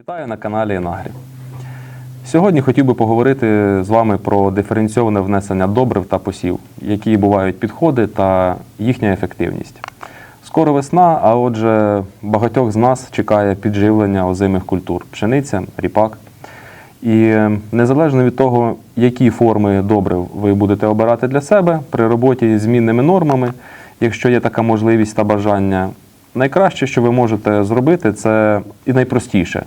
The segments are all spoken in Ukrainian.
Вітаю на каналі Інагрі. Сьогодні хотів би поговорити з вами про диференційоване внесення добрив та посів, які бувають підходи та їхня ефективність. Скоро весна, а отже, багатьох з нас чекає підживлення озимих культур пшениця, ріпак. І е, незалежно від того, які форми добрив ви будете обирати для себе при роботі з змінними нормами, якщо є така можливість та бажання, найкраще, що ви можете зробити, це і найпростіше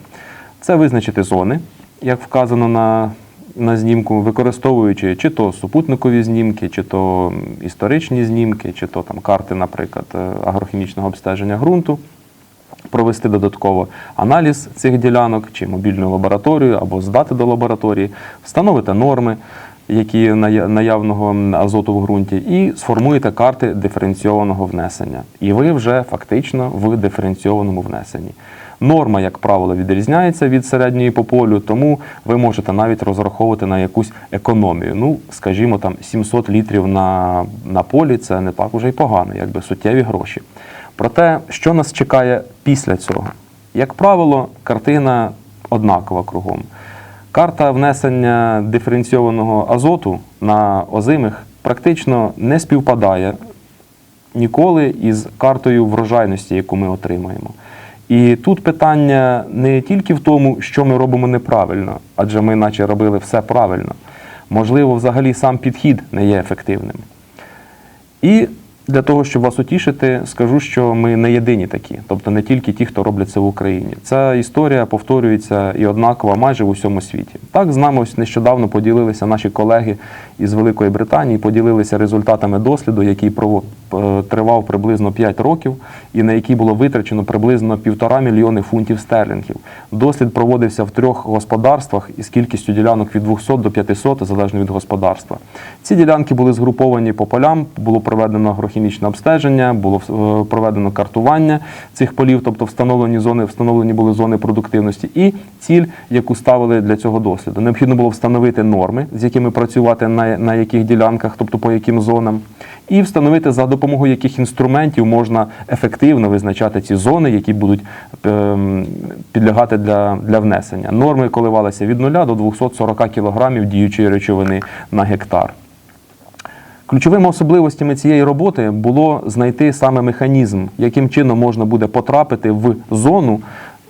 це визначити зони, як вказано на, на знімку, використовуючи чи то супутникові знімки, чи то історичні знімки, чи то там карти, наприклад, е, агрохімічного обстеження ґрунту провести додатково аналіз цих ділянок чи мобільну лабораторію або здати до лабораторії, встановити норми, які ная- наявного азоту в ґрунті, і сформуєте карти диференційованого внесення. І ви вже фактично в диференційованому внесенні. Норма, як правило, відрізняється від середньої по полю, тому ви можете навіть розраховувати на якусь економію. Ну, скажімо, там 700 літрів на, на полі це не так уже й погано, якби суттєві гроші. Проте, що нас чекає після цього? Як правило, картина однакова кругом. Карта внесення диференційованого азоту на озимих практично не співпадає ніколи із картою врожайності, яку ми отримаємо. І тут питання не тільки в тому, що ми робимо неправильно, адже ми наче робили все правильно. Можливо, взагалі сам підхід не є ефективним. І для того, щоб вас утішити, скажу, що ми не єдині такі, тобто не тільки ті, хто роблять це в Україні. Ця історія повторюється і однакова майже в усьому світі. Так з нами ось нещодавно поділилися наші колеги із Великої Британії, поділилися результатами досліду, який е, тривав приблизно 5 років, і на який було витрачено приблизно півтора мільйони фунтів стерлінгів. Дослід проводився в трьох господарствах із кількістю ділянок від 200 до 500, залежно від господарства. Ці ділянки були згруповані по полям, було проведено агрохімічне обстеження, було е, проведено картування цих полів, тобто встановлені зони, встановлені були зони продуктивності, і ціль, яку ставили для цього досліду. Необхідно було встановити норми, з якими працювати на, на яких ділянках, тобто по яким зонам, і встановити за допомогою яких інструментів можна ефективно визначати ці зони, які будуть ем, підлягати для, для внесення. Норми коливалися від 0 до 240 кг діючої речовини на гектар. Ключовими особливостями цієї роботи було знайти саме механізм, яким чином можна буде потрапити в зону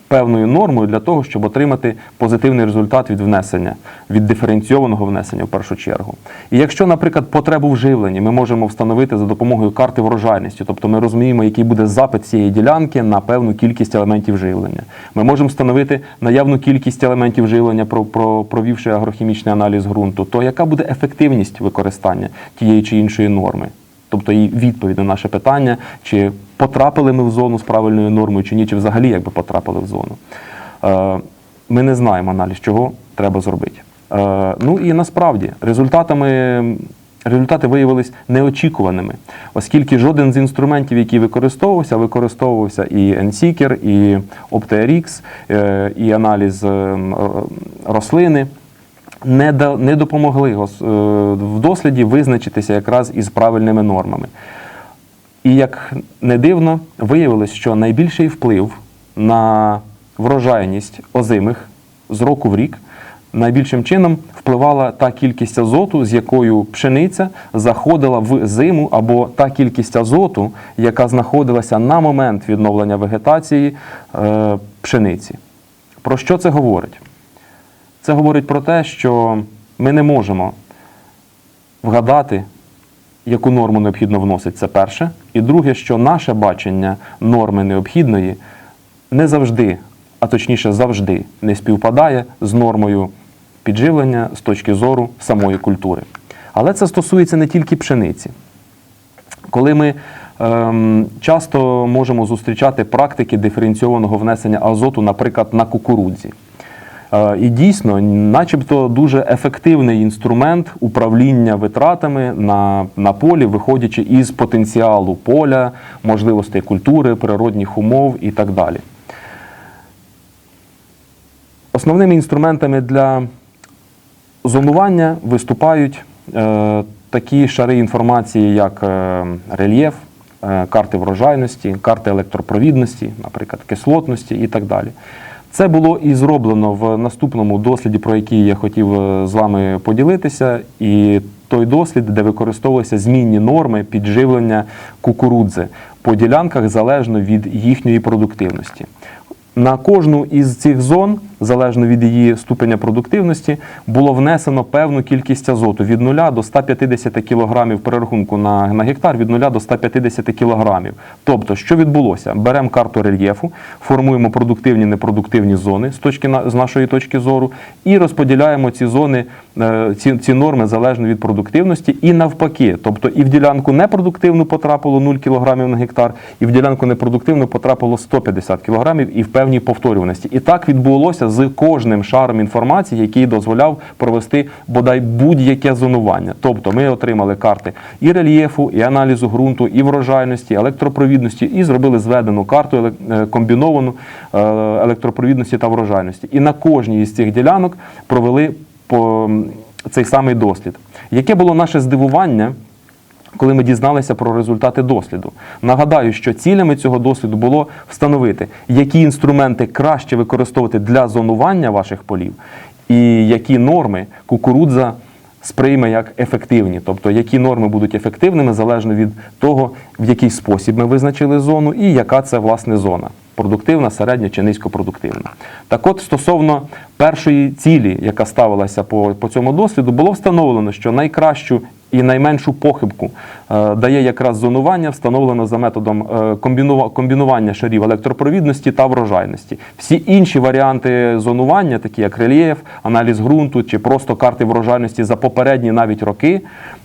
певною нормою для того, щоб отримати позитивний результат від внесення, від диференційованого внесення в першу чергу. І якщо, наприклад, потребу в живленні ми можемо встановити за допомогою карти врожайності, тобто ми розуміємо, який буде запит цієї ділянки на певну кількість елементів живлення. Ми можемо встановити наявну кількість елементів живлення, про- про- провівши агрохімічний аналіз ґрунту, то яка буде ефективність використання тієї чи іншої норми? Тобто і відповідь на наше питання, чи потрапили ми в зону з правильною нормою, чи ні, чи взагалі якби потрапили в зону. Е, Ми не знаємо аналіз, чого треба зробити. Е, Ну і насправді результатами. Результати виявились неочікуваними, оскільки жоден з інструментів, який використовувався, використовувався і NSeeker, і OptRx, е, і аналіз рослини, не, допомогли в досліді визначитися якраз із правильними нормами. І як не дивно, виявилось, що найбільший вплив на врожайність озимих з року в рік найбільшим чином впливала та кількість азоту, з якою пшениця заходила в зиму, або та кількість азоту, яка знаходилася на момент відновлення вегетації е, пшениці. Про що це говорить? Це говорить про те, що ми не можемо вгадати, яку норму необхідно вносити, це перше. І друге, що наше бачення норми необхідної не завжди, а точніше завжди не співпадає з нормою підживлення з точки зору самої культури. Але це стосується не тільки пшениці. Коли ми ем, часто можемо зустрічати практики диференційованого внесення азоту, наприклад, на кукурудзі. Е, І дійсно, начебто, дуже ефективний інструмент управління витратами на, на полі, виходячи із потенціалу поля, можливостей культури, природних умов і так далі. Основними інструментами для зонування виступають е, такі шари інформації, як е, рельєф, е, карти врожайності, карти електропровідності, наприклад, кислотності і так далі. Це було і зроблено в наступному досліді, про який я хотів е, з вами поділитися. І той дослід, де використовувалися змінні норми підживлення кукурудзи по ділянках залежно від їхньої продуктивності. На кожну із цих зон, залежно від її ступеня продуктивності, було внесено певну кількість азоту від 0 до 150 кг перерахунку на, на гектар від 0 до 150 кг. Тобто, що відбулося? Беремо карту рельєфу, формуємо продуктивні непродуктивні зони з, точки з нашої точки зору і розподіляємо ці зони, ці, ці норми залежно від продуктивності і навпаки. Тобто і в ділянку непродуктивну потрапило 0 кг на гектар, і в ділянку непродуктивну потрапило 150 кг і в певній повторюваності. І так відбулося з кожним шаром інформації, який дозволяв провести бодай будь-яке зонування. Тобто ми отримали карти і рельєфу, і аналізу ґрунту, і врожайності, електропровідності, і зробили зведену карту е, комбіновану е, електропровідності та врожайності. І на кожній із цих ділянок провели по цей самий дослід. Яке було наше здивування? коли ми дізналися про результати досліду. Нагадаю, що цілями цього досліду було встановити, які інструменти краще використовувати для зонування ваших полів, і які норми кукурудза сприйме як ефективні, тобто які норми будуть ефективними залежно від того, в який спосіб ми визначили зону і яка це власне зона. Продуктивна, середня чи низькопродуктивна. Так от, стосовно першої цілі, яка ставилася по, по цьому досліду, було встановлено, що найкращу і найменшу похибку е, дає якраз зонування, встановлено за методом е, комбінування шарів електропровідності та врожайності. Всі інші варіанти зонування, такі як рельєф, аналіз ґрунту чи просто карти врожайності за попередні навіть роки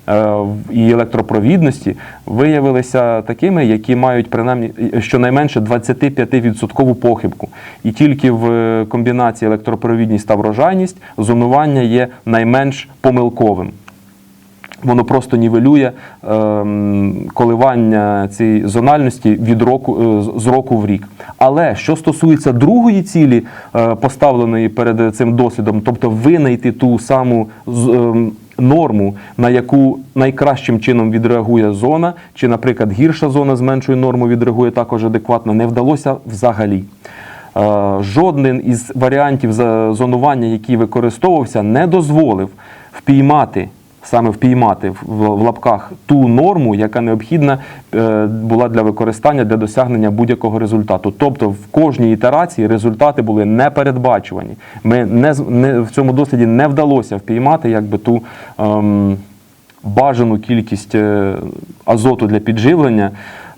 е, і електропровідності, виявилися такими, які мають принаймні щонайменше 25% похибку. І тільки в комбінації електропровідність та врожайність зонування є найменш помилковим воно просто нівелює ем, коливання цієї зональності від року е, з- року в рік. Але що стосується другої цілі, е, поставленої перед цим дослідом, тобто винайти ту саму ем, норму, на яку найкращим чином відреагує зона, чи, наприклад, гірша зона з меншою нормою відреагує також адекватно, не вдалося взагалі. Е, Жоден із варіантів зонування, який використовувався, не дозволив впіймати. Саме впіймати в, лапках ту норму, яка необхідна е, була для використання для досягнення будь-якого результату. Тобто в кожній ітерації результати були непередбачувані. Ми не, не в цьому досліді не вдалося впіймати якби ту ем, бажану кількість е, азоту для підживлення,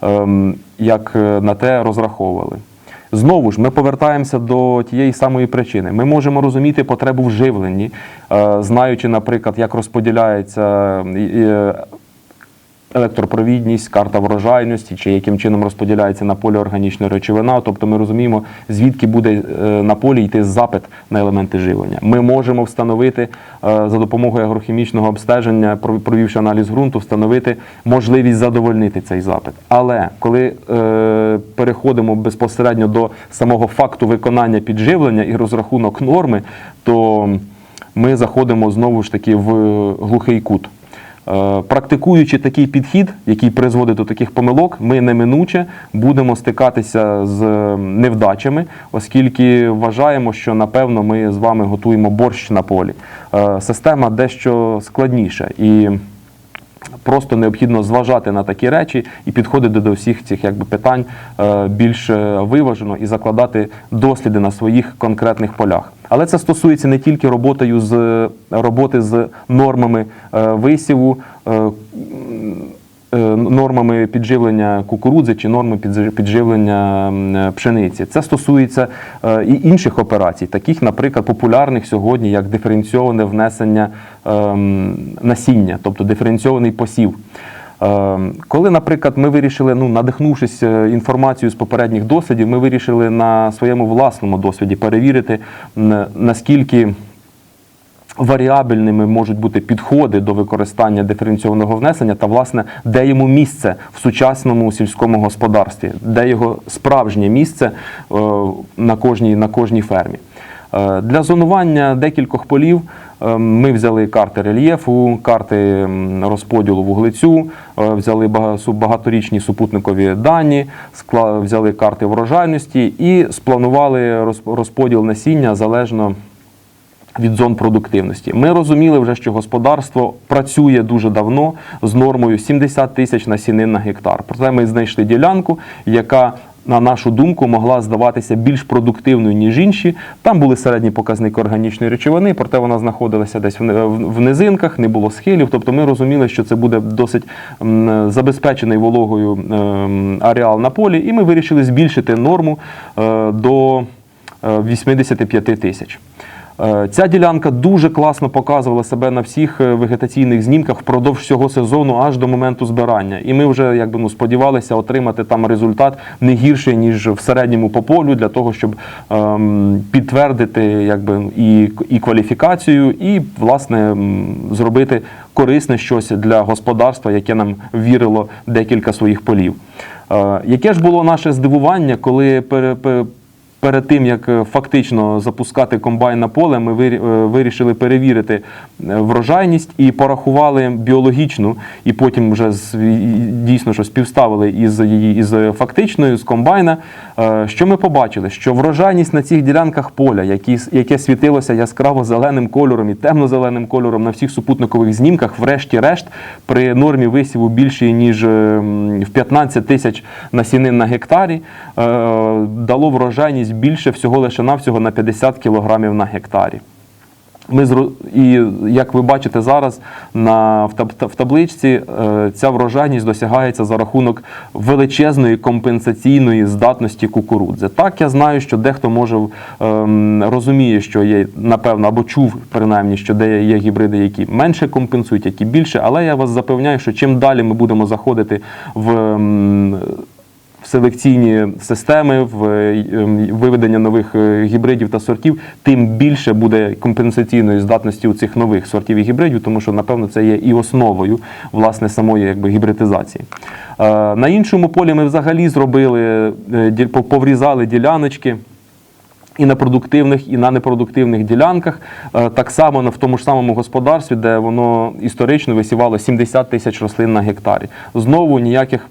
ем, як е, на те розраховували. Знову ж ми повертаємося до тієї самої причини. Ми можемо розуміти потребу в живленні, е, знаючи, наприклад, як розподіляється е, електропровідність, карта врожайності, чи яким чином розподіляється на полі органічна речовина. Тобто ми розуміємо, звідки буде е, на полі йти запит на елементи живлення. Ми можемо встановити е, за допомогою агрохімічного обстеження, пров- провівши аналіз ґрунту, встановити можливість задовольнити цей запит. Але коли е, переходимо безпосередньо до самого факту виконання підживлення і розрахунок норми, то ми заходимо знову ж таки в глухий кут. Е, Практикуючи такий підхід, який призводить до таких помилок, ми неминуче будемо стикатися з невдачами, оскільки вважаємо, що напевно ми з вами готуємо борщ на полі. Е, Система дещо складніша і просто необхідно зважати на такі речі і підходити до всіх цих якби, питань е, більш е, виважено і закладати досліди на своїх конкретних полях. Але це стосується не тільки роботою з роботи з нормами е, висіву. е, е, Нормами підживлення кукурудзи чи норми підживлення пшениці. Це стосується і інших операцій, таких, наприклад, популярних сьогодні, як диференційоване внесення ем, насіння, тобто диференційований посів. Ем, Коли, наприклад, ми вирішили, ну, надихнувшись е, інформацією з попередніх дослідів, ми вирішили на своєму власному досвіді перевірити, наскільки варіабельними можуть бути підходи до використання диференційованого внесення та, власне, де йому місце в сучасному сільському господарстві, де його справжнє місце е, на кожній, на кожній фермі. Е, Для зонування декількох полів Ми взяли карти рельєфу, карти розподілу вуглецю, е, взяли багаторічні супутникові дані, взяли карти врожайності і спланували роз- розподіл насіння залежно від зон продуктивності. Ми розуміли вже, що господарство працює дуже давно з нормою 70 тисяч насінин на гектар. Проте ми знайшли ділянку, яка на нашу думку, могла здаватися більш продуктивною, ніж інші. Там були середні показники органічної речовини, проте вона знаходилася десь в ни- в в низинках, не було схилів. Тобто ми розуміли, що це буде досить забезпечений вологою ем, ареал на полі, і ми вирішили збільшити норму е, до е, 85 тисяч. Е, Ця ділянка дуже класно показувала себе на всіх е, вегетаційних знімках впродовж всього сезону, аж до моменту збирання. І ми вже якби ну сподівалися отримати там результат не гірший ніж в середньому по полю, для того, щоб ем, підтвердити якби і, і кваліфікацію, і власне зробити корисне щось для господарства, яке нам вірило декілька своїх полів. Е, Яке ж було наше здивування, коли Перед тим як е, фактично запускати комбайн на поле, ми е, вирішили перевірити е, врожайність і порахували біологічну, і потім вже дійсно що співставили із її із фактичною з комбайна. Що ми побачили? Що врожайність на цих ділянках поля, яке світилося яскраво зеленим кольором і темно-зеленим кольором на всіх супутникових знімках, врешті-решт, при нормі висіву більше ніж в 15 тисяч насінин на гектарі, дало врожайність більше всього лише навсього на 50 кілограмів на гектарі. Ми і як ви бачите зараз на в табличці, е, ця врожайність досягається за рахунок величезної компенсаційної здатності кукурудзи. Так я знаю, що дехто може ем, розуміє, що є напевно або чув принаймні, що де є гібриди, які менше компенсують, які більше. Але я вас запевняю, що чим далі ми будемо заходити в. ем, в селекційні системи, в е, ем, виведення нових е, гібридів та сортів, тим більше буде компенсаційної здатності у цих нових сортів і гібридів, тому що, напевно, це є і основою власне самої якби, гібридизації. Е, На іншому полі ми взагалі зробили, е, поврізали діляночки і на продуктивних, і на непродуктивних ділянках. Е, Так само в тому ж самому господарстві, де воно історично висівало 70 тисяч рослин на гектарі. Знову ніяких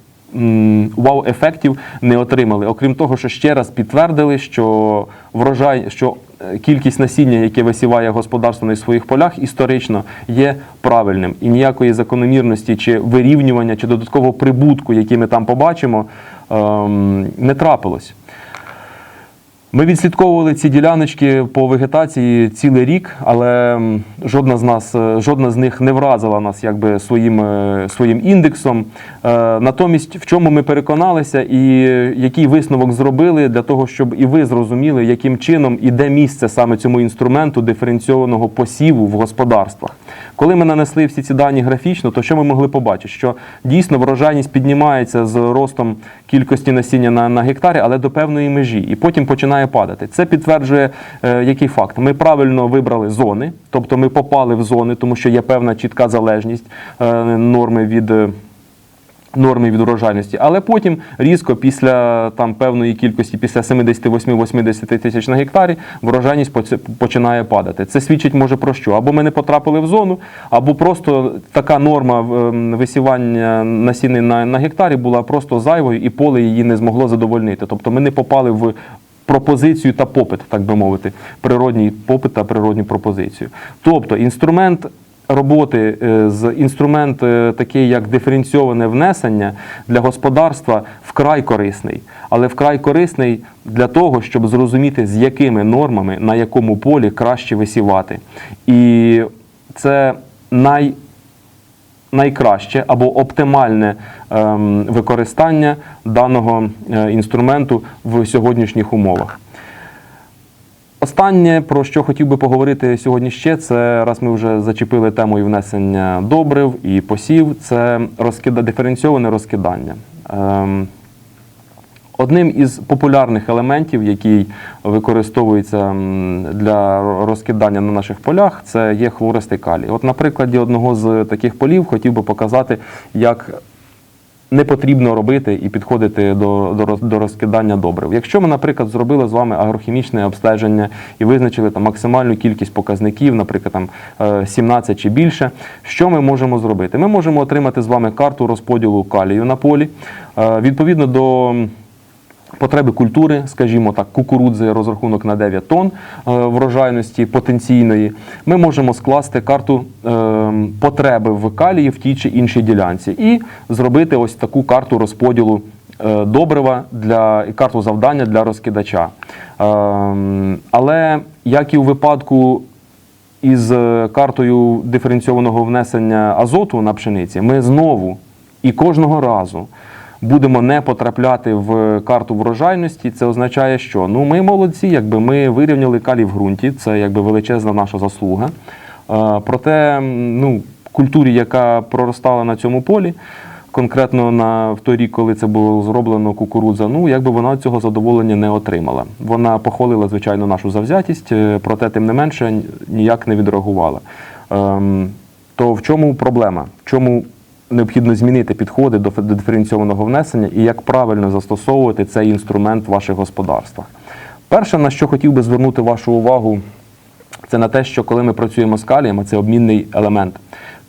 вау-ефектів не отримали. Окрім того, що ще раз підтвердили, що врожай, що е, кількість насіння, яке висіває господарство на своїх полях, історично є правильним. І ніякої закономірності чи вирівнювання, чи додаткового прибутку, який ми там побачимо, ем, не трапилось. Ми відслідковували ці діляночки по вегетації цілий рік, але жодна з нас, е, жодна з них не вразила нас якби своїм, е, своїм індексом. Е, Натомість, в чому ми переконалися, і який висновок зробили для того, щоб і ви зрозуміли, яким чином і де місце саме цьому інструменту диференційованого посіву в господарствах. Коли ми нанесли всі ці дані графічно, то що ми могли побачити? Що дійсно врожайність піднімається з ростом кількості насіння на, на гектарі, але до певної межі, і потім починає падати. Це підтверджує е, який факт? Ми правильно вибрали зони, тобто ми попали в зони, тому що є певна чітка залежність е, норми від. Норми від урожайності, але потім різко після там певної кількості, після 78-80 тисяч на гектарі, врожайність починає падати. Це свідчить може про що? Або ми не потрапили в зону, або просто така норма ем, висівання насіння на, на гектарі була просто зайвою, і поле її не змогло задовольнити. Тобто ми не попали в пропозицію та попит, так би мовити, природній попит та природню пропозицію. Тобто інструмент роботи е, з інструмент е, такий, як диференційоване внесення для господарства вкрай корисний, але вкрай корисний для того, щоб зрозуміти, з якими нормами на якому полі краще висівати. І це най найкраще або оптимальне ем, використання даного е, інструменту в сьогоднішніх умовах. Останнє, про що хотів би поговорити сьогодні ще, це раз ми вже зачепили тему і внесення добрив і посів, це розкида, диференційоване розкидання. Ем, Одним із популярних елементів, який використовується для розкидання на наших полях, це є хлористий калій. От на прикладі одного з таких полів хотів би показати, як не потрібно робити і підходити до, до, до розкидання добрив. Якщо ми, наприклад, зробили з вами агрохімічне обстеження і визначили там максимальну кількість показників, наприклад, там е, 17 чи більше, що ми можемо зробити? Ми можемо отримати з вами карту розподілу калію на полі. Е, Відповідно до потреби культури, скажімо так, кукурудзи, розрахунок на 9 тонн е, врожайності потенційної, ми можемо скласти карту е, потреби в калії в тій чи іншій ділянці і зробити ось таку карту розподілу е, добрива для карту завдання для розкидача. Але як і у випадку із картою диференційованого внесення азоту на пшениці, ми знову і кожного разу будемо не потрапляти в карту врожайності. Це означає, що ну ми молодці, якби ми вирівняли калій в ґрунті, це якби величезна наша заслуга. Е, Проте, ну, культурі, яка проростала на цьому полі. Конкретно на в той рік, коли це було зроблено кукурудза, ну якби вона цього задоволення не отримала. Вона похвалила, звичайно, нашу завзятість, е, проте тим не менше ніяк не відреагувала. Ем, то в чому проблема? В чому необхідно змінити підходи до диференційованого внесення і як правильно застосовувати цей інструмент в ваших господарствах? Перше, на що хотів би звернути вашу увагу, це на те, що коли ми працюємо з калієм, а це обмінний елемент.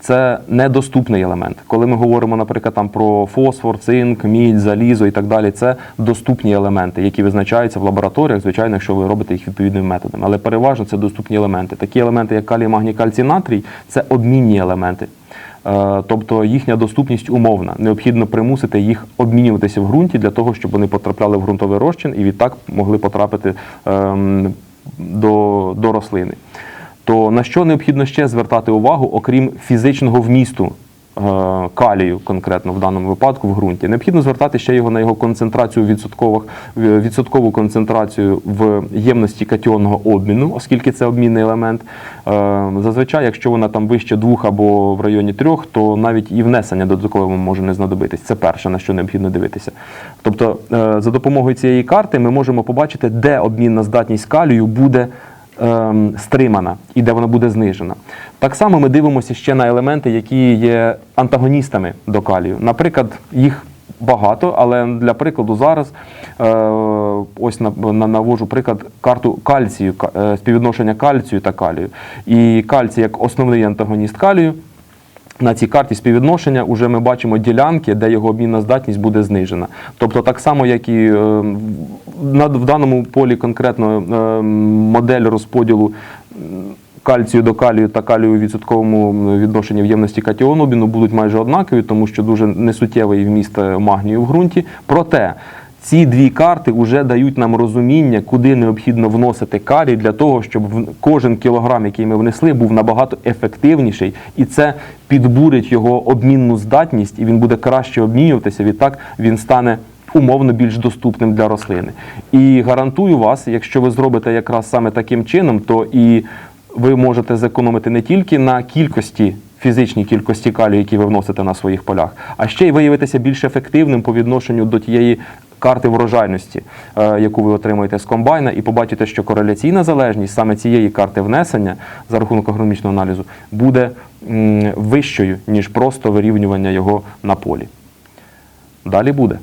Це недоступний елемент. Коли ми говоримо, наприклад, там про фосфор, цинк, мідь, залізо і так далі, це доступні елементи, які визначаються в лабораторіях, звичайно, якщо ви робите їх відповідними методами. Але переважно це доступні елементи. Такі елементи, як калій, магній, кальцій, натрій, це обмінні елементи. Е, Тобто їхня доступність умовна. Необхідно примусити їх обмінюватися в ґрунті для того, щоб вони потрапляли в ґрунтовий розчин і відтак могли потрапити ем, до, до рослини. То на що необхідно ще звертати увагу, окрім фізичного вмісту калію, конкретно в даному випадку в ґрунті? Необхідно звертати ще його на його концентрацію відсоткових, е, відсоткову концентрацію в ємності катіонного обміну, оскільки це обмінний елемент. Е, Зазвичай, якщо вона там вище двох або в районі трьох, то навіть і внесення додаткове може не знадобитись. Це перше, на що необхідно дивитися. Тобто, е, за допомогою цієї карти ми можемо побачити, де обмінна здатність калію буде стримана і де вона буде знижена. Так само ми дивимося ще на елементи, які є антагоністами до калію. Наприклад, їх багато, але для прикладу зараз е, ось на, на, навожу приклад карту кальцію, ка- е, співвідношення кальцію та калію. І кальцій як основний антагоніст калію. На цій карті співвідношення вже ми бачимо ділянки, де його обмінна здатність буде знижена. Тобто, так само, як і е, в даному полі конкретно е, модель розподілу кальцію до калію та калію у відсотковому відношенні в ємності катіону обміну будуть майже однакові, тому що дуже несуттєвий вміст е, магнію в ґрунті. Проте ці дві карти вже дають нам розуміння, куди необхідно вносити калій для того, щоб кожен кілограм, який ми внесли, був набагато ефективніший, і це підбурить його обмінну здатність, і він буде краще обмінюватися. Відтак він стане умовно більш доступним для рослини. І гарантую вас, якщо ви зробите якраз саме таким чином, то і ви можете зекономити не тільки на кількості. Фізичній кількості калію, які ви вносите на своїх полях, а ще й виявитися більш ефективним по відношенню до тієї карти врожайності, е, яку ви отримуєте з комбайна, і побачите, що кореляційна залежність саме цієї карти внесення за рахунок агрономічного аналізу буде вищою, ніж просто вирівнювання його на полі. Далі буде.